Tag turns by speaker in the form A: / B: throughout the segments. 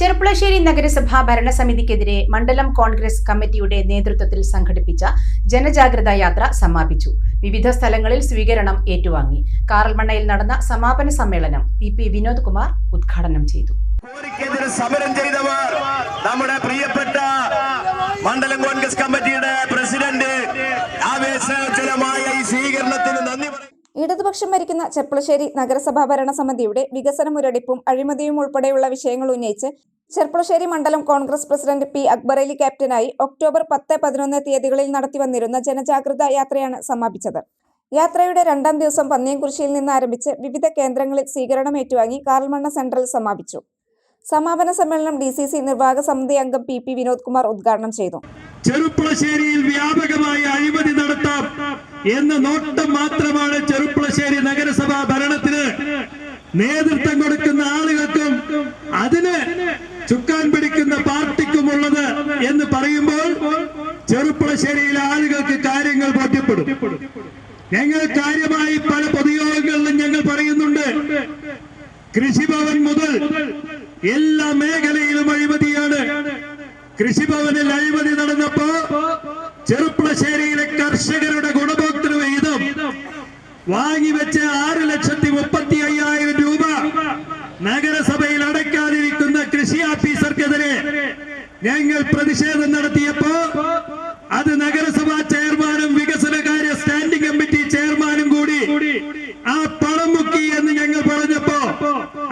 A: ചെർപ്പുളശ്ശേരി നഗരസഭാ ഭരണസമിതിക്കെതിരെ മണ്ഡലം കോൺഗ്രസ് കമ്മിറ്റിയുടെ നേതൃത്വത്തിൽ സംഘടിപ്പിച്ച ജനജാഗ്രതാ യാത്ര സമാപിച്ചു. വിവിധ സ്ഥലങ്ങളിൽ സ്വീകരണം ഏറ്റുവാങ്ങി. കാറൽമണ്ണയിൽ നടന്ന സമാപന സമ്മേളനം പി പി വിനോദ് കുമാർ ഉദ്ഘാടനം ചെയ്തു.
B: സമരം ചെയ്തവർ നമ്മുടെ പ്രിയപ്പെട്ട മണ്ഡലം കോൺഗ്രസ് കമ്മിറ്റിയുടെ പ്രസിഡന്റ് ആവേശജലമായ ഈ പറയും
C: ഇടതുപക്ഷം ഭരിക്കുന്ന ചെർപ്പളശ്ശേരി നഗരസഭാ ഭരണസമിതിയുടെ വികസന മുരടിപ്പും അഴിമതിയും ഉൾപ്പെടെയുള്ള വിഷയങ്ങൾ ഉന്നയിച്ച് ചെർപ്പളശ്ശേരി മണ്ഡലം കോൺഗ്രസ് പ്രസിഡന്റ് പി അക്ബറലി ക്യാപ്റ്റനായി ഒക്ടോബർ പത്ത് പതിനൊന്ന് തീയതികളിൽ നടത്തിവന്നിരുന്ന ജനജാഗ്രത യാത്രയാണ് സമാപിച്ചത്. യാത്രയുടെ രണ്ടാം ദിവസം പന്നിയംകുരിശിയിൽ നിന്ന് ആരംഭിച്ച് വിവിധ കേന്ദ്രങ്ങളിൽ സ്വീകരണം ഏറ്റുവാങ്ങി കാർൽമണ്ണ സെൻട്രൽ സമാപിച്ചു. സമാപന സമ്മേളനം ഡി സി സി നിർവാഹക സമിതി അംഗം പി പി വിനോദ് കുമാർ ഉദ്ഘാടനം ചെയ്തു.
D: ചെറുപ്പളശ്ശേരിയിൽ വ്യാപകമായ എന്ന നോട്ടം മാത്രമാണ് ചെറുപ്പളശ്ശേരി നഗരസഭാ ഭരണത്തിന് നേതൃത്വം കൊടുക്കുന്ന ആളുകൾക്കും അതിന് ചുക്കാൻ പിടിക്കുന്ന പാർട്ടിക്കുമുള്ളത് എന്ന് പറയുമ്പോൾ ചെറുപ്പളശ്ശേരിയിലെ ആളുകൾക്ക് കാര്യങ്ങൾ ബോധ്യപ്പെടും. ഞങ്ങൾ കാര്യമായി പല പൊതുയോഗങ്ങളിലും ഞങ്ങൾ പറയുന്നുണ്ട്. കൃഷിഭവൻ മുതൽ എല്ലാ മേഖലയിലും അഴിമതിയാണ്. കൃഷിഭവനിൽ അഴിമതി നടന്നപ്പോ ചെറുപ്പളശ്ശേരിയിലെ വിഹിതം വാങ്ങിവെച്ച ആറ് ലക്ഷത്തി മുപ്പത്തി അയ്യായിരം രൂപ നഗരസഭയിൽ അടയ്ക്കാതിരിക്കുന്ന കൃഷി ഓഫീസർക്കെതിരെ ഞങ്ങൾ പ്രതിഷേധം നടത്തിയപ്പോ അത് നഗരസഭാ ചെയർമാനും വികസനകാര്യ സ്റ്റാൻഡിംഗ് കമ്മിറ്റി ചെയർമാനും കൂടി ആ പണം മുക്കി എന്ന് ഞങ്ങൾ പറഞ്ഞപ്പോ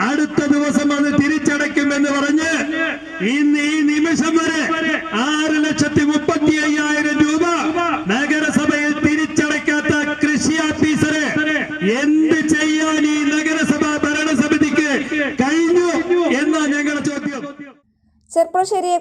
D: അടുത്ത ദിവസം അത് തിരിച്ചടയ്ക്കുമെന്ന് പറഞ്ഞ് ഇന്ന് ഈ നിമിഷം വരെ ആറ് ലക്ഷത്തി മുപ്പത്തി അയ്യായിരം രൂപ നഗരസഭയിൽ തിരിച്ചടയ്ക്കാത്ത കൃഷി ഓഫീസറെ എന്ത് ചെയ്യാൻ ഈ നഗരസഭാ ഭരണസമിതിക്ക് കഴിഞ്ഞു ഞങ്ങളുടെ ചോദ്യം?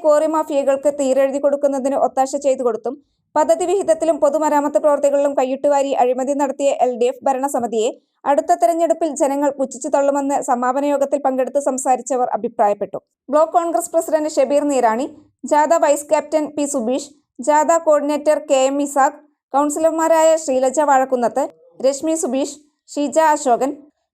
C: കോറി മാഫിയകൾക്ക് തീരെഴുതി കൊടുക്കുന്നതിന് ഒത്താശ ചെയ്തു കൊടുത്തും പദ്ധതി വിഹിതത്തിലും പൊതുമരാമത്ത് പ്രവർത്തികളിലും കൈയിട്ടുവാരി അഴിമതി നടത്തിയ എൽ ഡി എഫ് ഭരണസമിതിയെ അടുത്ത തെരഞ്ഞെടുപ്പിൽ ജനങ്ങൾ പുച്ഛിച്ചു തള്ളുമെന്ന് സമാപന യോഗത്തിൽ പങ്കെടുത്ത് സംസാരിച്ചവർ അഭിപ്രായപ്പെട്ടു. ബ്ലോക്ക് കോൺഗ്രസ് പ്രസിഡന്റ് ഷബീർ നീരാണി ജാഥ വൈസ് ക്യാപ്റ്റൻ പി സുബീഷ് ജാഥ കോർഡിനേറ്റർ കെ എം ഇസാഖ് കൗൺസിലർമാരായ ശ്രീലജ വാഴക്കുന്നത്ത് രശ്മി സുബീഷ് ഷീജ അശോകൻ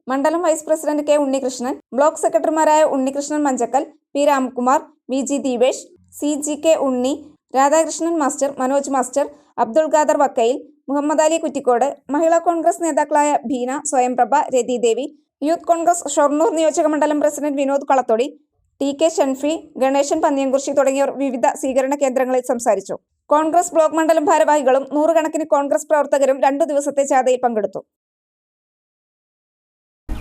C: മണ്ഡലം vice president K Unnikrishnan block സെക്രട്ടറിമാരായ Unnikrishnan Manjakkal P Ramkumar V G Deepesh C G K Unni Radhakrishnan master Manoj master Abdul Khader Vakkayil Muhammad Ali Kuttikode Mahila Congress നേതാക്കളായ Beena Swayamprabha Rathi Devi youth Congress Shoranur നിയോജക മണ്ഡലം president Vinod Kalathodi T K Shanfi Ganeshan Panniyamkurissi തുടങ്ങിയവർ വിവിധ സ്വീകരണ കേന്ദ്രങ്ങളിൽ സംസാരിച്ചു. Congress block മണ്ഡലം ഭാരവാഹികളും നൂറുകണക്കിന് കോൺഗ്രസ് പ്രവർത്തകരും രണ്ടു ദിവസത്തെ ജാഥയിൽ പങ്കെടുത്തു.